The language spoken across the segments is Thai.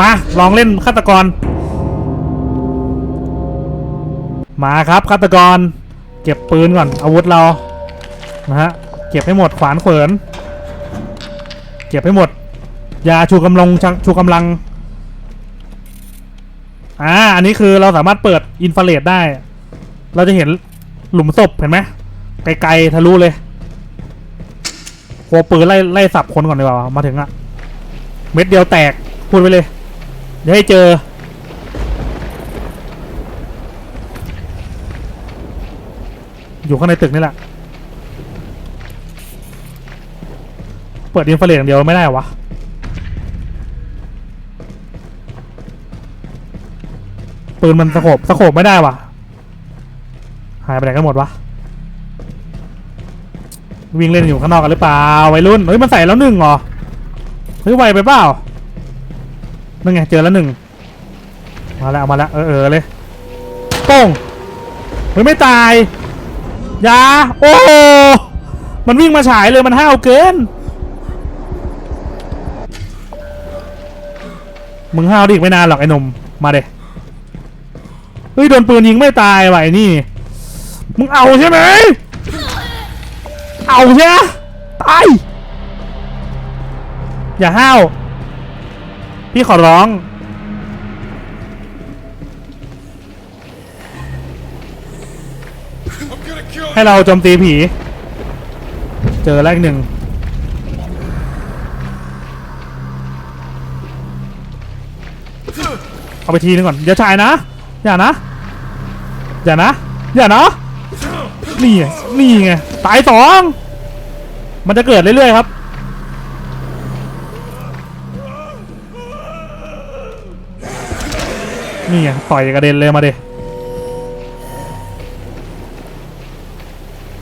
มา ลองเล่นฆาตกร มาครับฆาตกร เก็บปืนก่อนอาวุธเรานะฮะเก็บให้หมดขวานเขิน เก็บให้หมด ยาชูกำลังชูกำลังอ่าอันนี้คือเราสามารถเปิดอินฟราเรดได้ เราจะเห็นหลุมศพเห็นไหมไกลๆทะลุเลยโคปืนไล่ไล่สับคนก่อนดีกว่ามาถึงอะเม็ดเดียวแตกพูดไปเลย เดี๋ยวให้เจอ อยู่ข้างในตึกนี่แหละ เปิดอินฟราเรดอย่างเดียวไม่ได้เหรอวะ ปืนมันสโคบสโคบไม่ได้วะหายไปไหนกันหมดวะ วิ่งเล่นอยู่ข้างนอกกันหรือเปล่าวัยรุ่น เฮ้ย มันใส่แล้วหนึ่งเหรอ เฮ้ย ไวไปเปล่า นั่นไงเจอแล้วหนึ่งมาแล้วเอามาแล้วเออเออเลยโป้งเฮ้ยไม่ตายยาโอ้มันวิ่งมาฉายเลยมันห้าวเกิน มึงห้าวดิอีกไม่นานหรอกไอ้หนุ่มมาเดเฮ้ยโดนปืนยิงไม่ตายว่ะไอ้นี่ มึงเอาใช่ไหมเอาใช่ไหมตายอย่าห้าว พี่ขอร้อง ให้เราโจมตีผี เจอแรกหนึ่งเอาไปทีนึงก่อนอย่าชายนะ อย่านะ อย่านะ อย่านะ นี่ไงนี่ไง ตายสอง มันจะเกิดเรื่อยๆครับ นี่ไงต่อยกระเด็นเลยมาเด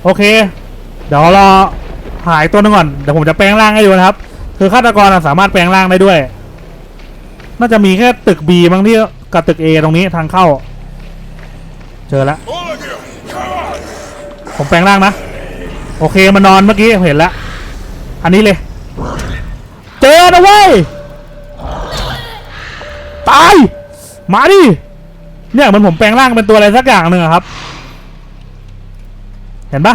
โอเค เดี๋ยวเรอหายตัวนึงก่อน เดี๋ยวผมจะแปลงร่างให้ดูนะครับ คือฆาตกรสามารถแปลงร่างได้ด้วย น่าจะมีแค่ตึก B บางที่กับตึก A ตรงนี้ทางเข้า เจอแล้วผมแปลงร่างนะ โอเคมานอนเมื่อกี้เห็นแล้วอันนี้เลย เจอนะเว้ย ตาย มาดิ เนี่ยเหมันผมแปลงร่างเป็นตัวอะไรสักอย่างหนึ่งครับ เห็นปะ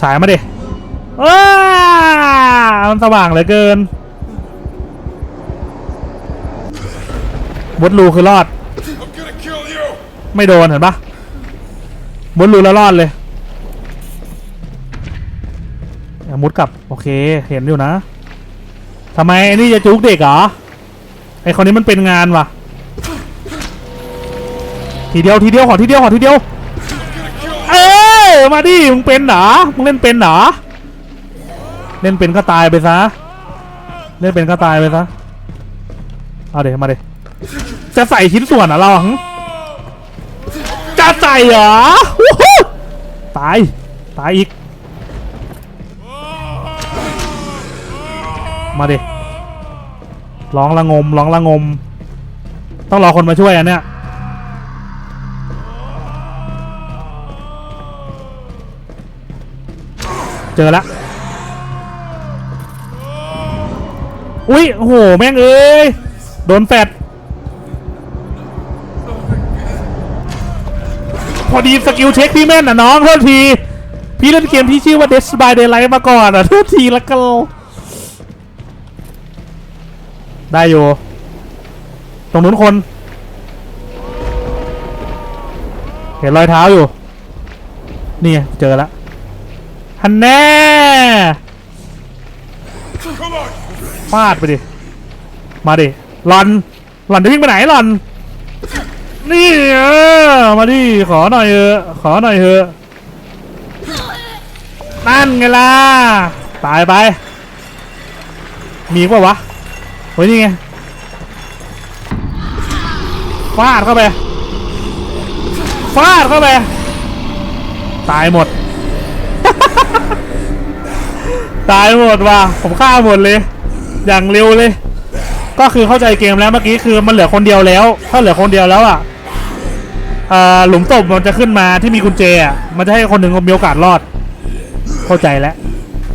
ฉายมาดิว้ามันสว่างเหลือเกินบดรูคือรอด ไม่โดนเห็นปะบนรูแล้วรอดเลยมุดกลับ โอเค เห็นอยู่นะทำไมนี่จะจุกเด็กเหรอ ไอคนนี้มันเป็นงานว่ะ ทีเดียวทีเดียวขอทีเดียวขอทีเดียว เอ้ยมาดิมึงเป็นเหรอมึงเล่นเป็นเหรอเล่นเป็นก็ตายไปซะเล่นเป็นก็ตายไปซะเอาเดี๋ยวมาเดี๋ยวจะใส่ชิ้นส่วนเหรอเราจะใส่เหรอวู้ฮู้ตายตายอีกมาเดิ ร้องละงมร้องละงม ต้องรอคนมาช่วยอันเนี้ยเจอละอุ้ยโอ้โหแม่งเอ้ยโดนแฟดพอดีสกิลเช็คพี่แม่นอะน้องโทษที พี่เล่นเกมที่ชื่อว่า Dead by Daylight มาก่อนอะโทษทีละกัน ได้อยู่ ตรงนู้นคน เห็นรอยเท้าอยู่ นี่ไงเจอแล้วฮันแน่ฟาดไปดิ มาดิหลอนหลอนจะวิ่งไปไหนหลอน นี่เออมาดิขอหน่อยเถอะขอหน่อยเถอะนั่นไงล่ะ ตายไป มีอีกปะวะ เฮ้ยนี่ไงฟาดเข้าไปฟาดเข้าไปตายหมด ตายหมดว่ะผมฆ่าหมดเลย อย่างเร็วเลย ก็คือเข้าใจเกมแล้วเมื่อกี้คือมันเหลือคนเดียวแล้ว ถ้าเหลือคนเดียวแล้วอะหลุมศพมันจะขึ้นมาที่มีกุญแจอะมันจะให้คนหนึ่งมีโอกาสรอด เข้าใจแล้ว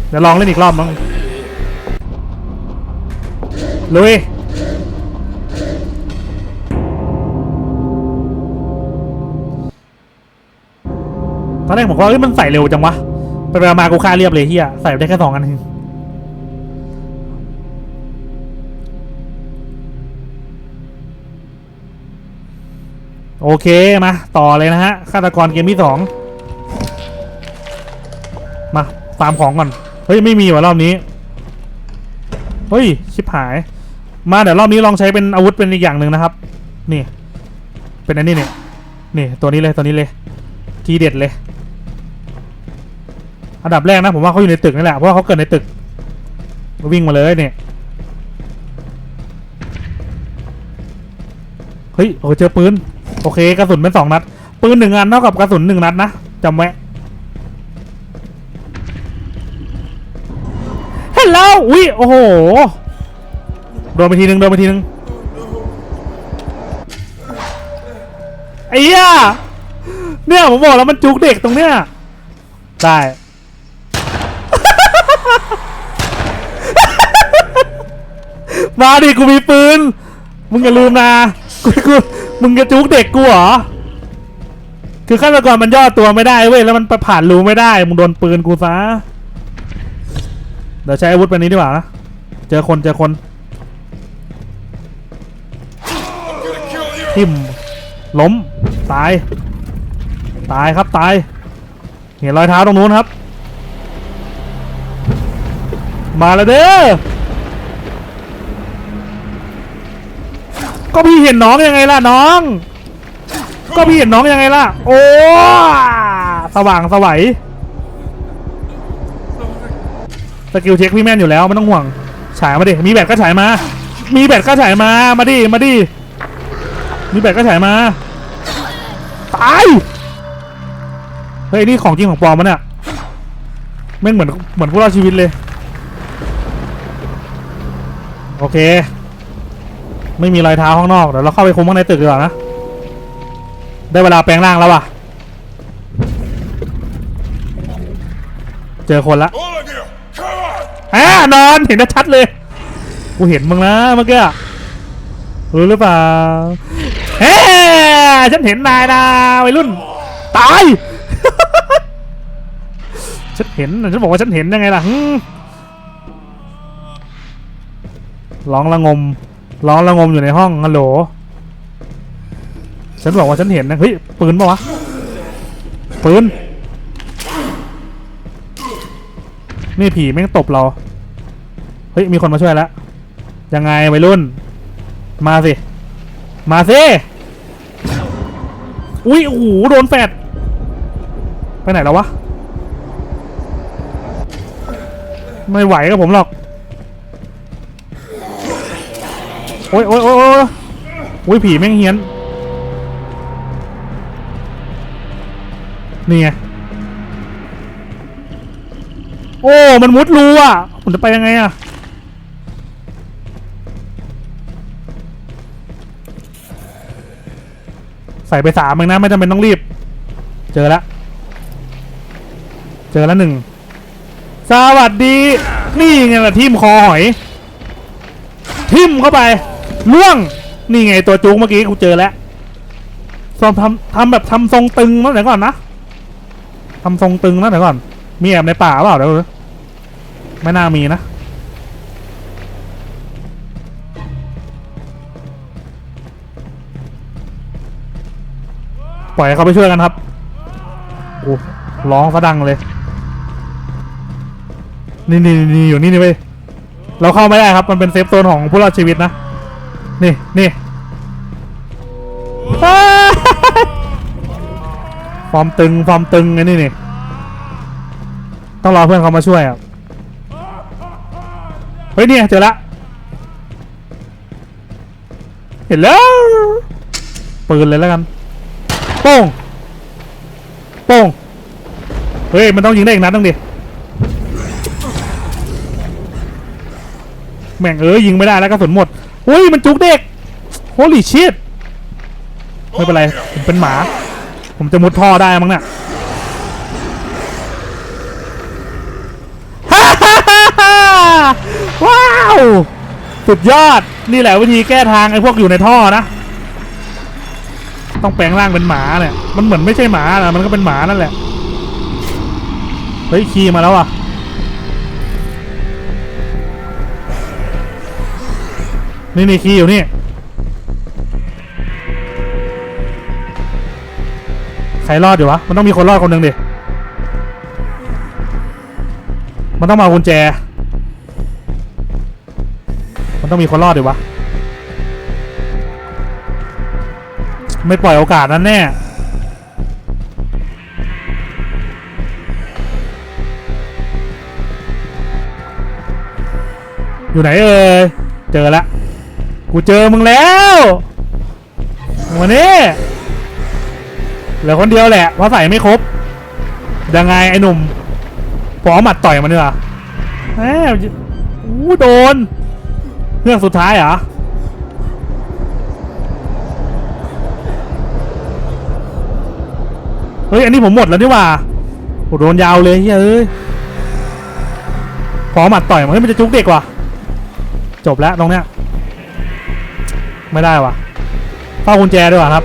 เดี๋ยวลองเล่นอีกรอบมั้ง ลุยตอนแรกผมก็ว่าเอ้ยมันใส่เร็วจังวะไปไปมากูค่าเรียบเลยเฮียใส่ได้แค่สองอันเองโอเคมาต่อเลยนะฮะฆาตกรเกมที่สองมาตามของก่อน เฮ้ย ไม่มีว่ะรอบนี้ เฮ้ย ชิบหาย มาเดี๋ยวรอบนี้ลองใช้เป็นอาวุธเป็นอีกอย่างหนึ่งนะครับ นี่ เป็นอันนี้เนี่ยนี่ตัวนี้เลยตัวนี้เลย ทีเด็ดเลย อันดับแรกนะผมว่าเขาอยู่ในตึกนี่แหละเพราะาเขาเกิดในตึกวิ่งมาเลยเนี่ยเฮ้ยโอ้เจอปืนโอเคกระสุนเป็นสองนัด ปืนหนึ่งอันเท่ากับกระสุนหนึ่งนัดนะจำไว้เห็นแล้วอุ้ยโอ้โห โดนไปทีนึงโดนไปทีนึงไอ้เหี้ยเนี่ยผมบอกแล้วมันจุกเด็กตรงเนี้ยได้มาดิกูมีปืน มึงอย่าลืมนะกูกูมึงจะจุกเด็กกูเหรอคือฆาตกรมันย่อตัวไม่ได้เว้ยแล้วมันผ่านรูไม่ได้มึงโดนปืนกูซะเดี๋ยวใช้อาวุธแบบนี้ดีกว่านะเจอคนเจอคน ทิมล้มตาย ตายครับตาย เห็นรอยเท้าตรงนู้นครับ มาแล้วเด้อก็พี่เห็นน้องยังไงล่ะน้อง ก็พี่เห็นน้องยังไงล่ะ โอ้สว่างสวัยสกิลเช็คพี่แม่นอยู่แล้วไม่ต้องห่วงฉายมาดิมีแบตก็ฉายมา มีแบตก็ฉายมามาดิมาดิ มีแบตก็ฉายมาตายเฮ้ยนี่ของจริงของปลอมมันเนี่ยแม่งเหมือนเหมือนพวกเราชีวิตเลย โอเค ไม่มีรอยเท้าข้างนอกเดี๋ยวเราเข้าไปคุมข้างในตึกดีกว่านะ ได้เวลาแปลงร่างแล้วว่ะ เจอคนละ All of you, come on! อ่านอนเห็นชัดเลย กูเห็นมึงนะเมื่อกี้อะรู้หรือเปล่า ฉันเห็นนายนะวัยรุ่น ตาย ฉันเห็นฉันบอกว่าฉันเห็นยังไงล่ะร้องระงมร้องระงมอยู่ในห้องฮัลโหล ฉันบอกว่าฉันเห็นนะเฮ้ยปืนปะวะปืนนี่ผีแม่งตบเรา เฮ้ยมีคนมาช่วยแล้ว ยังไงวัยรุ่น มาสิ มาสิ อุ้ยโอ้โหโดนแฟดไปไหนแล้ววะ ไม่ไหวกับผมหรอก โอ้ยโอ้ยโอ้ยโอ้ยโอ้ยผีแม่งเฮี้ยน นี่ไง โอ้ มันมุดรูอะผมจะไปยังไงอะ ใส่ไปสามเองนะไม่จำเป็นต้องรีบ เจอแล้วเจอแล้วหนึ่งสวัสดี นี่ไงล่ะทิมคอหอย ทิมเข้าไปล่วง นี่ไงตัวจุกเมื่อกี้กูเจอแล้วทำทำทำแบบทำทรงตึงนะเดี๋ยวก่อนนะทำทรงตึงนะเดี๋ยวก่อน มีแอบในป่าเปล่าเดี๋ยวไม่น่ามีนะ ปล่อยให้เขาไปช่วยกันครับโอ้ร้องซะดังเลย นี่นี่นี่อยู่นี่นี่เว้ยเราเข้าไม่ได้ครับ มันเป็นเซฟโซนของผู้รอดชีวิตนะ นี่นี่อ้าฟอร์มตึงฟอร์มตึงไอ้นี่นี่ ต้องรอเพื่อนเขามาช่วยอะ เฮ้ยเนี่ยเจอละ เห็นแล้วปืนเลยแล้วกัน โป้งโป้งเฮ้ย มันต้องยิงได้อีกนัดนึงดิ แม่งเอ้ยยิงไม่ได้แล้วกระสุนหมดเฮ้ย มันจุกเด็ก โฮลี่ชิตไม่เป็นไร ผมเป็นหมา ผมจะมุดท่อได้มั้งเนี่ยฮ่าฮ่าฮ่าฮ่าว้าว สุดยอด นี่แหละวิธีแก้ทางไอ้พวกอยู่ในท่อนะ ต้องแปลงร่างเป็นหมาเนี่ย มันเหมือนไม่ใช่หมานะมันก็เป็นหมานั่นแหละ เฮ้ยคีย์มาแล้วอะ นี่นี่คีย์อยู่นี่ ใครรอดอยู่วะ มันต้องมีคนรอดคนหนึ่งดิ มันต้องมาเอากุญแจ มันต้องมีคนรอดดิวะ ไม่ปล่อยโอกาสนั้นแน่อยู่ไหนเอ่ยเจอละกูเจอมึงแล้วมานี่เหลือคนเดียวแหละเพราะใส่ไม่ครบยังไงไอ้หนุ่มปอหมัดต่อยมันดีกว่าแหมอู้โดนเรื่องสุดท้ายเหรอ เฮ้ย อันนี้ผมหมดแล้วนี่หว่าโโดนยาวเลยเฮ้ยเอ้ยขอหมัดต่อยมันเฮ้มันจะจุกเด็กว่ะ จบแล้วตรงเนี้ย ไม่ได้ว่ะเฝ้ากุญแจด้วยว่ะครับ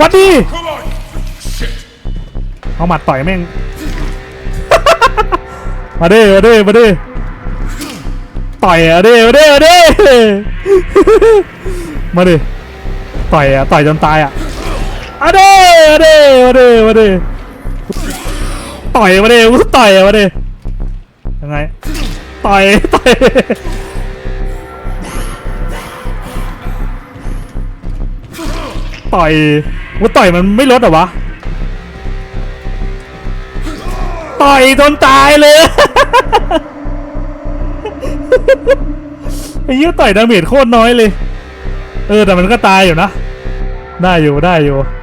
วัดดีเอาหมัดต่อยแม่ง มาดิมาดิมาดิต่อยอะดิมาดิมาดิ มาดิต่อยอะต่อยจนตายอะอะดิมาดิมาดิมาดิต่อยมาดิกูต่อยมาดิยังไงต่อยต่อยต่อยกูต่อยมันไม่ลดหรอวะต่อยจนตายเลยไอ้เหี้ยต่อยดาเมจโคตรน้อยเลย เออแต่มันก็ตายอยู่นะ ได้อยู่ได้อยู่